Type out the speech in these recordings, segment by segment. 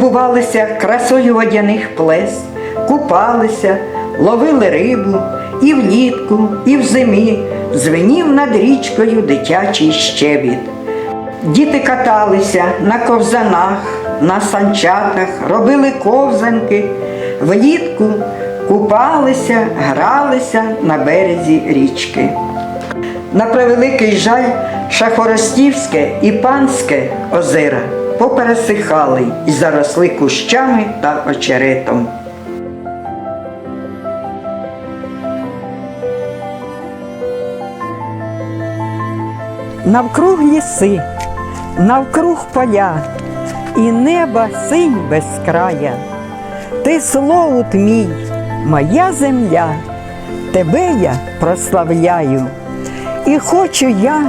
Любувалися красою водяних плес, купалися, ловили рибу і влітку, і в зимі звенів над річкою дитячий щебіт. Діти каталися на ковзанах, на санчатах, робили ковзанки, влітку купалися, гралися на березі річки. На превеликий жаль, Шахворостівське і Панське озера попересихали і заросли кущами та очеретом. Навкруг ліси, навкруг поля, і неба синь без края. Ти словут мій, моя земля, тебе я прославляю. І хочу я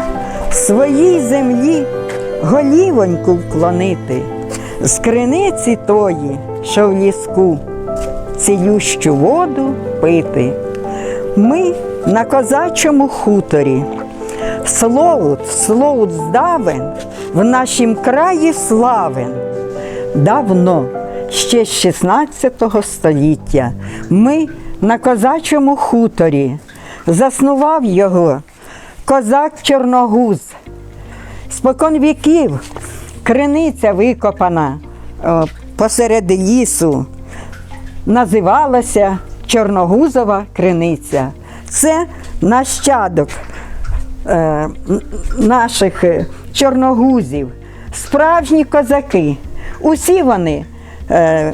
в своїй землі голівоньку вклонити, з криниці тої, що в ліску, цілющу воду пити. Ми на козачому хуторі. Словут, словут здавен, в нашім краї славен. Давно, ще з 16 століття, ми на козачому хуторі. Заснував його козак Чорногуз. Спокон віків криниця викопана о, посеред лісу. Називалася Чорногузова криниця. Це нащадок е, наших е, чорногузів, справжні козаки. Усі вони е,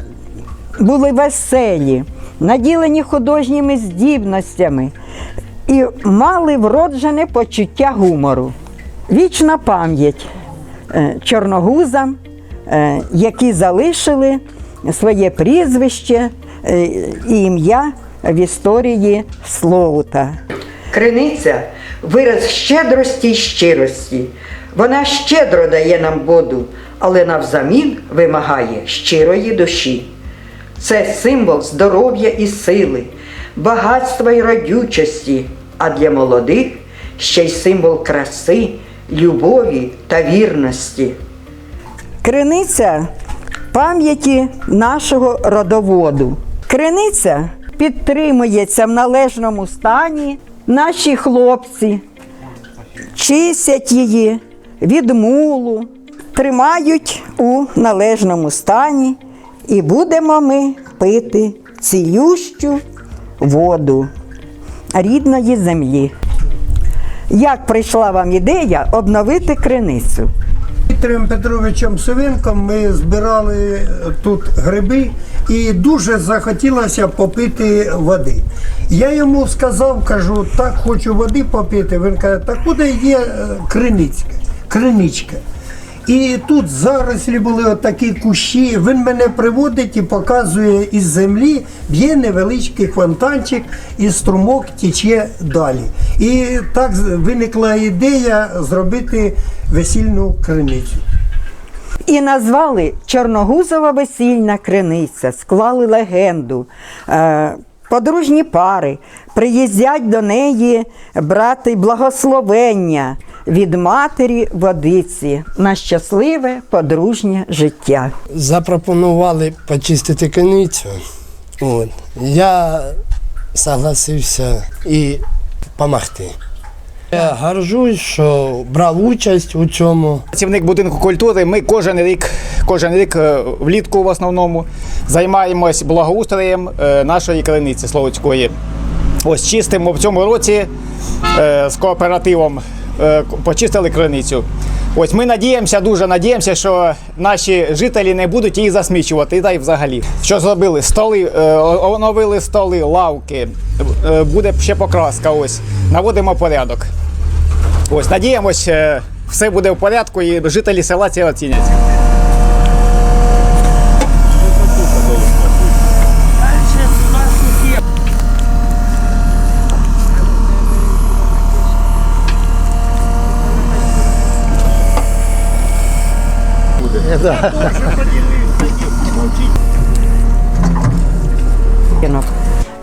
були веселі, наділені художніми здібностями і мали вроджене почуття гумору. Вічна пам'ять е, чорногузам, е, які залишили своє прізвище е, і ім'я в історії Словута. Криниця вираз щедрості й щирості. Вона щедро дає нам воду, але навзамін вимагає щирої душі. Це символ здоров'я і сили, багатства і родючості, а для молодих ще й символ краси, любові та вірності. Криниця пам'яті нашого родоводу. Криниця підтримується в належному стані. Наші хлопці чистять її від мулу, тримають у належному стані, і будемо ми пити цілющу воду рідної землі. Як прийшла вам ідея обновити криницю? Віктором Петровичем Савенком ми збирали тут гриби і дуже захотілося попити води. Я йому сказав, кажу, так хочу води попити. Він каже, так куди є криничка? криницька, криничка. І тут зарослі були отакі кущі. Він мене приводить і показує із землі, б'є невеличкий фонтанчик, і струмок тече далі. І так виникла ідея зробити весільну криницю. І назвали Чорногузова весільна криниця, склали легенду. Подружні пари приїздять до неї брати благословення від матері водиці на щасливе подружнє життя. запропонували почистити криницю. От. Я согласився і допомогти. Я горжусь, що брав участь у цьому. Працівник будинку культури. Ми кожен рік, кожен рік е, влітку в основному займаємось благоустроєм е, нашої криниці Словацької. Ось чистимо в цьому році е, з кооперативом почистили криницю. Ось ми надіємося, дуже надіємося, що наші жителі не будуть її засмічувати. Та й взагалі. Що зробили? Столи, оновили столи, лавки, буде ще покраска. Ось наводимо порядок. Ось надіємось, е, все буде в порядку і жителі села це оцінять.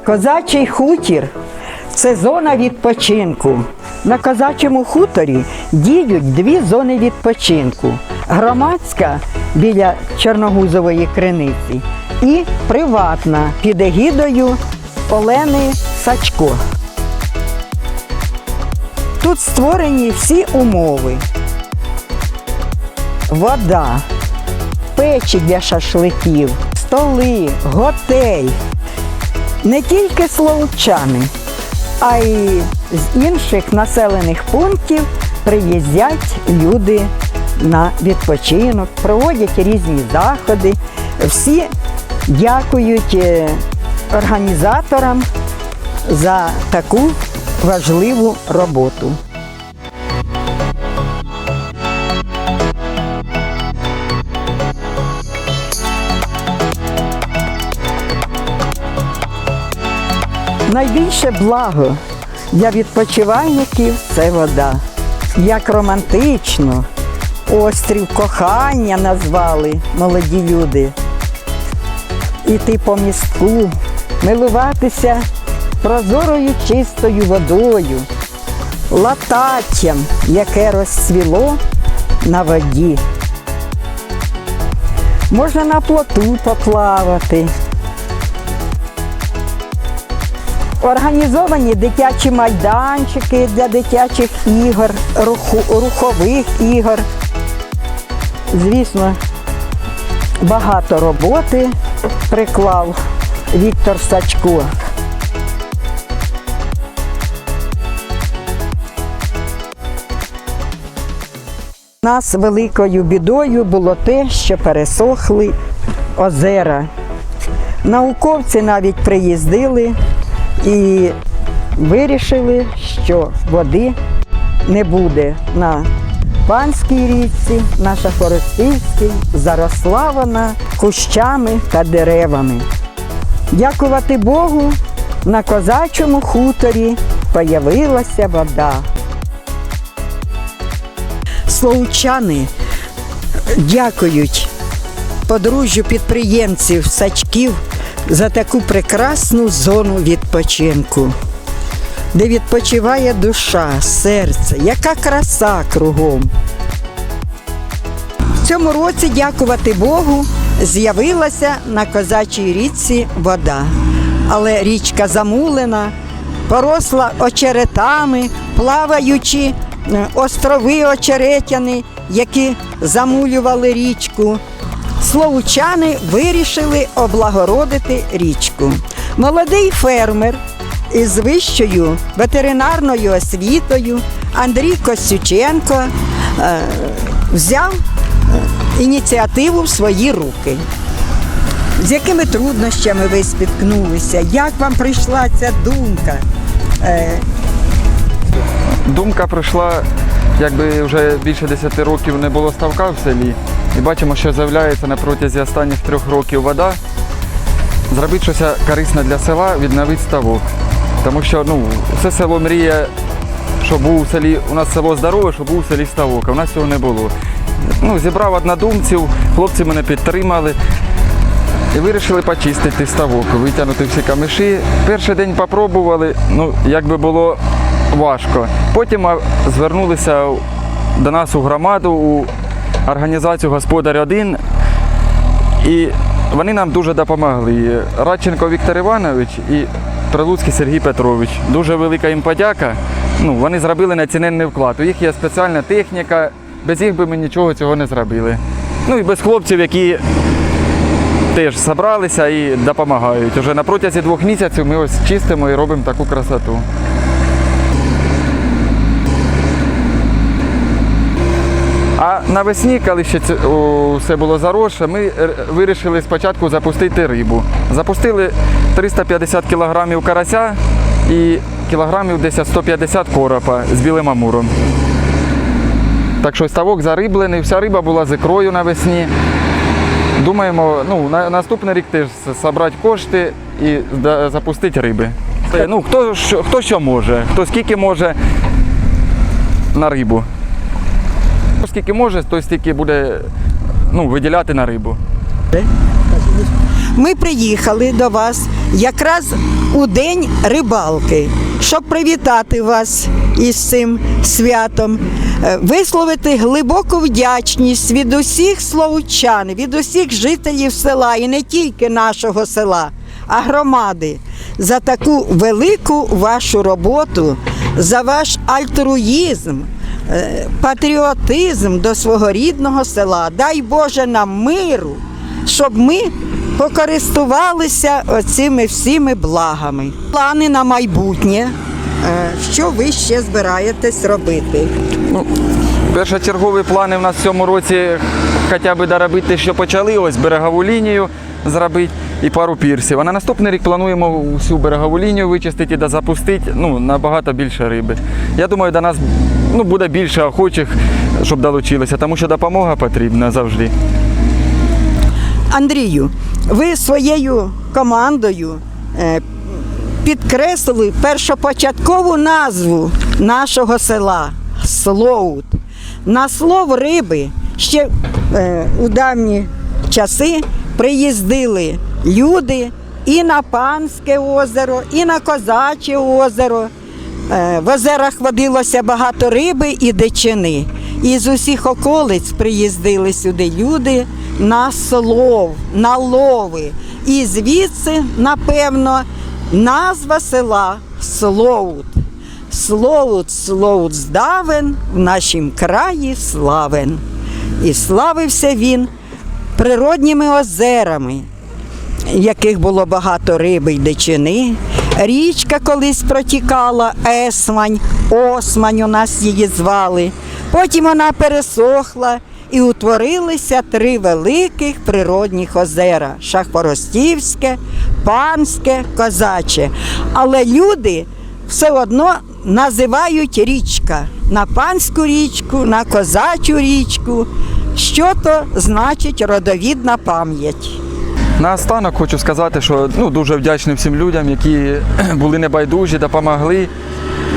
Козачий хутір це зона відпочинку. На козачому хуторі діють дві зони відпочинку. громадська біля Чорногузової криниці і приватна під егідою Олени Сачко. Тут створені всі умови. Вода, печі для шашликів, столи, готель. Не тільки словчани, а й з інших населених пунктів приїздять люди на відпочинок, проводять різні заходи. Всі дякують е, організаторам за таку важливу роботу. Найбільше благо для відпочивальників це вода. Як романтично, острів кохання назвали молоді люди. Іти по містку, милуватися прозорою чистою водою, лататтям, яке розцвіло на воді. Можна на плоту поплавати. Організовані дитячі майданчики для дитячих ігор, рухових ігор. Звісно, багато роботи приклав Віктор Сачко. Нас великою бідою було те, що пересохли озера. Науковці навіть приїздили і вирішили, що води не буде на Панській річці, на Шахоростівській, заросла вона кущами та деревами. Дякувати Богу, на козачому хуторі появилася вода. Словчани дякують подружжю підприємців сачків за таку прекрасну зону відпочинку, де відпочиває душа, серце, яка краса кругом. В цьому році, дякувати Богу, з'явилася на козачій річці вода. Але річка замулена, поросла очеретами, плаваючи е, острови очеретяни, які замулювали річку. Словучани вирішили облагородити річку. Молодий фермер із вищою ветеринарною освітою Андрій Костюченко е, взяв е, ініціативу в свої руки. З якими труднощами ви спіткнулися? Як вам прийшла ця думка? Е, Думка прийшла, якби вже більше 10 років не було ставка в селі, і бачимо, що з'являється на протязі останніх трьох років вода. Зробити щось корисне для села, відновити ставок. Тому що ну, все село мріє, щоб був у селі, у нас село здорове, щоб був у селі ставок, а в нас цього не було. Ну, зібрав однодумців, хлопці мене підтримали. І вирішили почистити ставок, витягнути всі камиші. Перший день попробували, ну якби було важко. Потім звернулися до нас у громаду, у організацію Господар 1 і вони нам дуже допомогли. Радченко Віктор Іванович і Прилуцький Сергій Петрович. Дуже велика їм подяка. Ну, вони зробили неціненний вклад. У їх є спеціальна техніка, без їх би ми нічого цього не зробили. Ну і без хлопців, які теж зібралися і допомагають. Уже на протязі двох місяців ми ось чистимо і робимо таку красоту. А навесні, коли ще це, о, все було заросше, ми е, вирішили спочатку запустити рибу. Запустили 350 кілограмів карася і кілограмів десь 150 коропа з білим амуром. Так що ставок зариблений, вся риба була з ікрою навесні. Думаємо, ну, на наступний рік теж зібрати кошти і запустити риби. Ну, хто, що, хто що може, хто скільки може на рибу. Хто скільки може, той стільки буде ну, виділяти на рибу. Ми приїхали до вас якраз у день рибалки, щоб привітати вас із цим святом, е, висловити глибоку вдячність від усіх словучан, від усіх жителів села і не тільки нашого села, а громади за таку велику вашу роботу, за ваш альтруїзм, патріотизм до свого рідного села. Дай Боже нам миру, щоб ми покористувалися оцими всіми благами. Плани на майбутнє. Е, Що ви ще збираєтесь робити? Ну, першочергові плани в нас в цьому році хоча б доробити, що почали, ось берегову лінію зробити і пару пірсів. А на наступний рік плануємо всю берегову лінію вичистити та запустити ну, набагато більше риби. Я думаю, до нас ну, буде більше охочих, щоб долучилися, тому що допомога потрібна завжди. Андрію, ви своєю командою е, підкреслили першопочаткову назву нашого села Слоут. На слово риби ще е, у давні часи приїздили люди і на Панське озеро, і на Козаче озеро. Е, В озерах водилося багато риби і дичини. І з усіх околиць приїздили сюди люди на слов, на лови. І звідси, напевно, назва села Слоут. Слоут, Слоут здавен, в нашім краї славен. І славився він природніми озерами, яких було багато риби й дичини. Річка колись протікала, Есмань, Османь у нас її звали. Потім вона пересохла і утворилися три великих природних озера Шахворостівське, Панське, Козаче. Але люди все одно називають річка на панську річку, на козачу річку. Що то значить родовідна пам'ять? Наостанок хочу сказати, що ну, дуже вдячний всім людям, які були небайдужі, допомогли.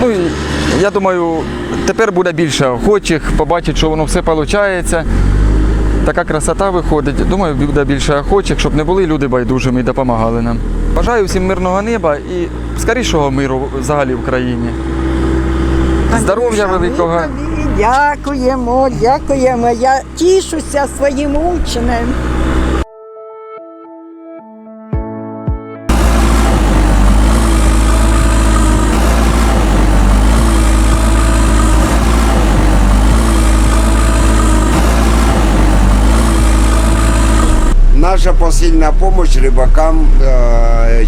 Ну, я думаю, тепер буде більше охочих, побачить, що воно все виходить. Така красота виходить. Думаю, буде більше охочих, щоб не були люди байдужими і допомагали нам. Бажаю всім мирного неба і скорішого миру взагалі в країні. Здоров'я великого. тобі Дякуємо, дякуємо. Я тішуся своїм учнем. Наша посильна допомога рибакам, е,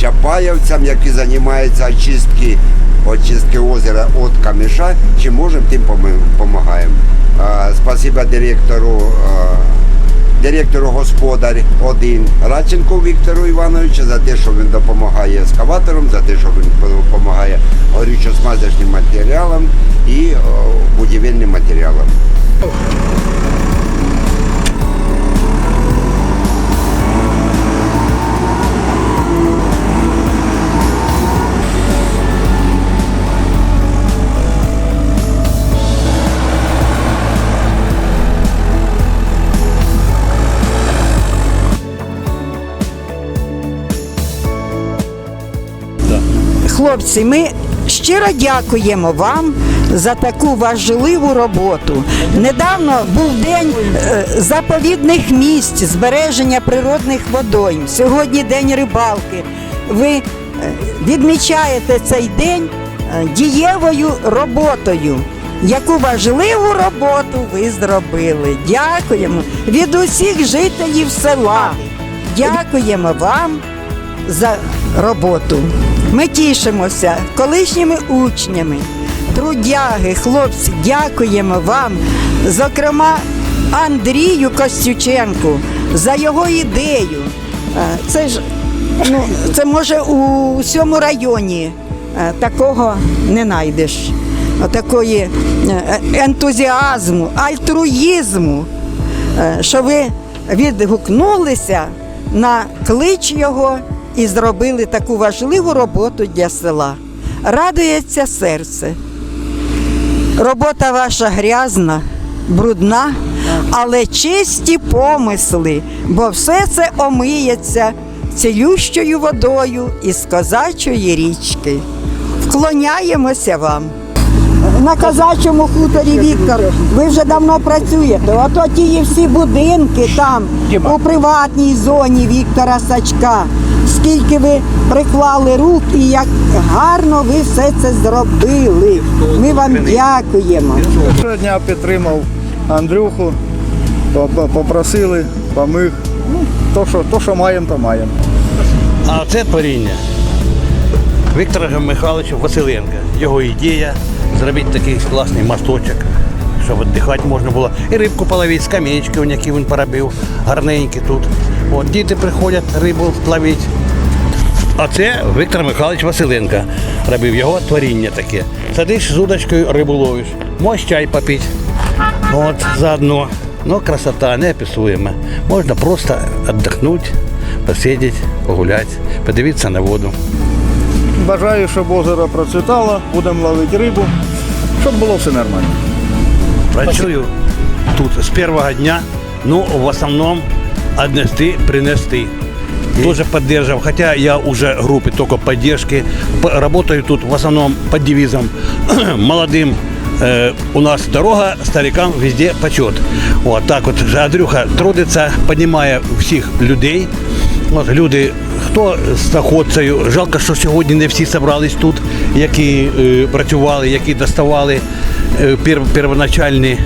чапаєвцям, які займаються очистки, очистки озера від каміша, чи можемо, тим допомагаємо. Спасибо директору, директору господар один Радченку Віктору Івановичу за те, що він допомагає ескаваторам, за те, що він допомагає горючо-смазочним матеріалам і будівельним матеріалам. Хлопці, ми щиро дякуємо вам за таку важливу роботу. Недавно був день е, заповідних місць, збереження природних водойм. Сьогодні день рибалки. Ви е, відмічаєте цей день е, дієвою роботою. Яку важливу роботу ви зробили. Дякуємо від усіх жителів села. Дякуємо вам за роботу. Ми тішимося колишніми учнями, трудяги, хлопці, дякуємо вам, зокрема Андрію Костюченку, за його ідею. Е, Це ж ну, це може у всьому районі е, такого не знайдеш. Такої е, ентузіазму, альтруїзму, що ви відгукнулися на клич його і зробили таку важливу роботу для села. Радується серце. Робота ваша грязна, брудна, але чисті помисли, бо все це омиється цілющою водою із козачої річки. Вклоняємося вам. На козачому хуторі Віктор, ви вже давно працюєте. Ото ті всі будинки там, у приватній зоні Віктора Сачка. Скільки ви приклали рук і як гарно ви все це зробили. Ми вам дякуємо. Щодня підтримав Андрюху, попросили, помиг. Ну, то, що, то, що маємо, то маємо. А це творіння Віктора Михайловича Василенка. Його ідея зробити такий класний мосточок, щоб віддихати можна було. І рибку половити, скамеечки, які він поробив, гарненькі тут. От діти приходять рибу ловити. А це Віктор Михайлович Василенко робив його творіння таке. Сидиш з удочкою, рибу ловиш, можеш чай попити. От заодно. Ну, красота неописуема. Можна просто віддохнути, посидіти, погуляти, подивитися на воду. Бажаю, щоб озеро процвітало, будемо ловити рибу, щоб було все нормально. Працюю тут з першого дня, ну, в основному отнести, принести. Тоже поддерживал, хотя я уже группы только поддержки. П- Работаю тут в основном под девизом молодым э, у нас дорога, старикам везде почет. Вот так от же Андрюха трудиться, піднімає всіх людей. От люди, хто з охотцею, жалко, що сьогодні не всі зібрались тут, які е, працювали, які доставали е, пер, первоначальні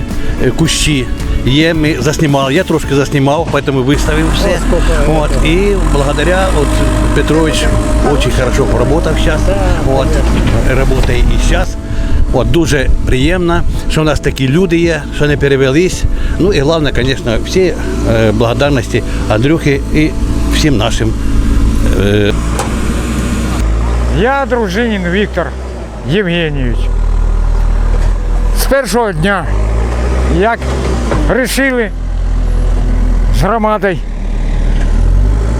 е, кущі. Є, ми заснімали, я трошки заснімав, поэтому виставив все. Вот, и благодаря вот, Петрович очень хорошо поработав сейчас. Вот, работає і сейчас. От, дуже приємно, що у нас такі люди є, що не перевелись. Ну і головне, звісно, всі е, благодарності Андрюхи і всім нашим е, Я дружинін Віктор Євгенійович. З першого дня, як вирішили з громадою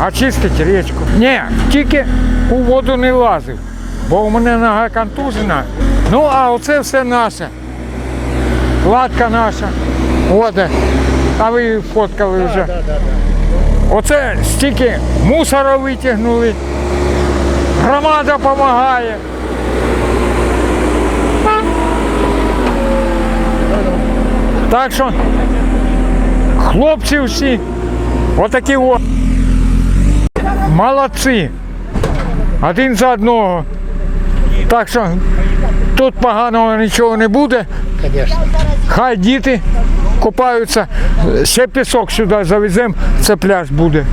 очистити річку. Ні, тільки у воду не лазив, бо у мене нога контужена. Ну, а оце все наше. Кладка наша. Е, а ви фоткали вже. Оце стільки мусора витягнули. Громада допомагає. Так що хлопці всі отакі о. Молодці. Один за одного. Так що тут поганого нічого не буде. Хай діти купаються. Ще пісок сюди завеземо, це пляж буде.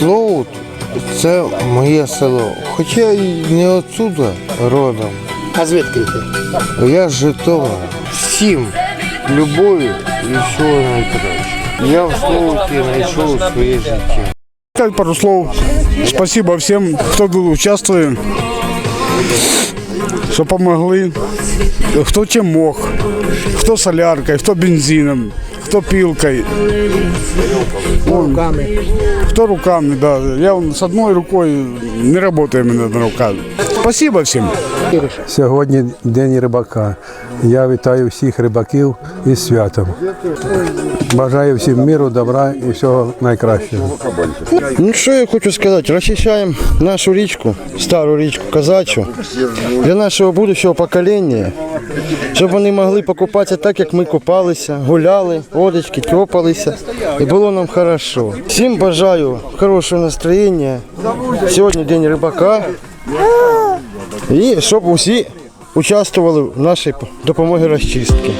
Слово це моє село. Хоча й не отсюда родом. А звідки ти? Я з Житомира. Всім любові і всього найкраще. Я в Словуті знайшов своє життя. Сказать пару слов. Спасибо всем, кто тут участвует, что помогли, кто чем мог, кто соляркой, кто бензином, кто пилкой. руками. Кто руками, да. Я вон с одной рукой не работаю именно на руках. Спасибо всем. Сьогодні День рибака. Я вітаю всіх рибаків із святом. Бажаю всім миру, добра і всього найкращого. Ну що я хочу сказати, розчищаємо нашу річку, стару річку Казачу, для нашого будущого покоління, щоб вони могли покупатися так, як ми купалися, гуляли, водочки, тепалися. і було нам хорошо. Всім бажаю хорошого настроєння. Сьогодні день рибака. І щоб усі участвували в нашій допомозі розчистки.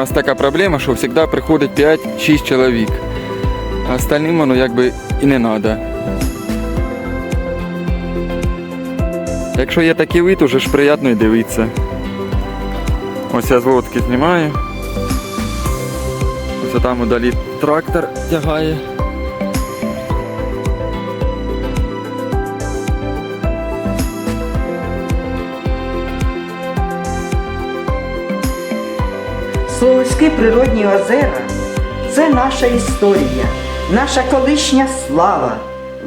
Нас така проблема, що завжди приходить 5-6 чоловік. А остальним воно якби і не треба. Якщо є такий вид, уже ж приємно і дивитися. Ось я з лодки знімаю. Ось там удалі трактор тягає. Словські природні озера це наша історія, наша колишня слава,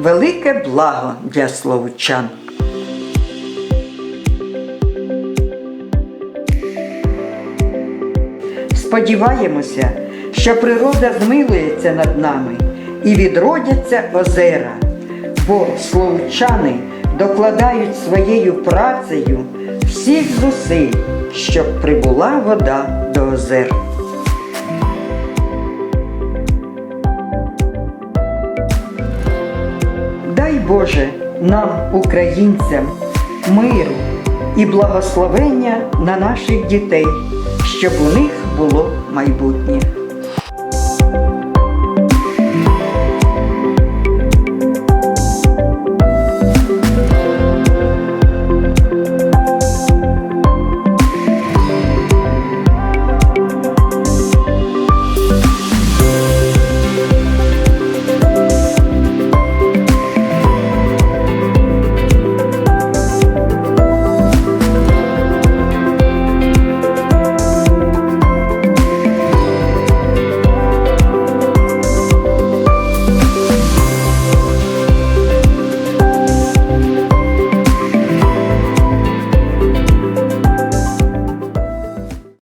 велике благо для словучан. Сподіваємося, що природа змилується над нами і відродяться озера, бо словчани докладають своєю працею всіх зусиль, щоб прибула вода до озер. Дай Боже нам, українцям, миру і благословення на наших дітей, щоб у них було майбутнє.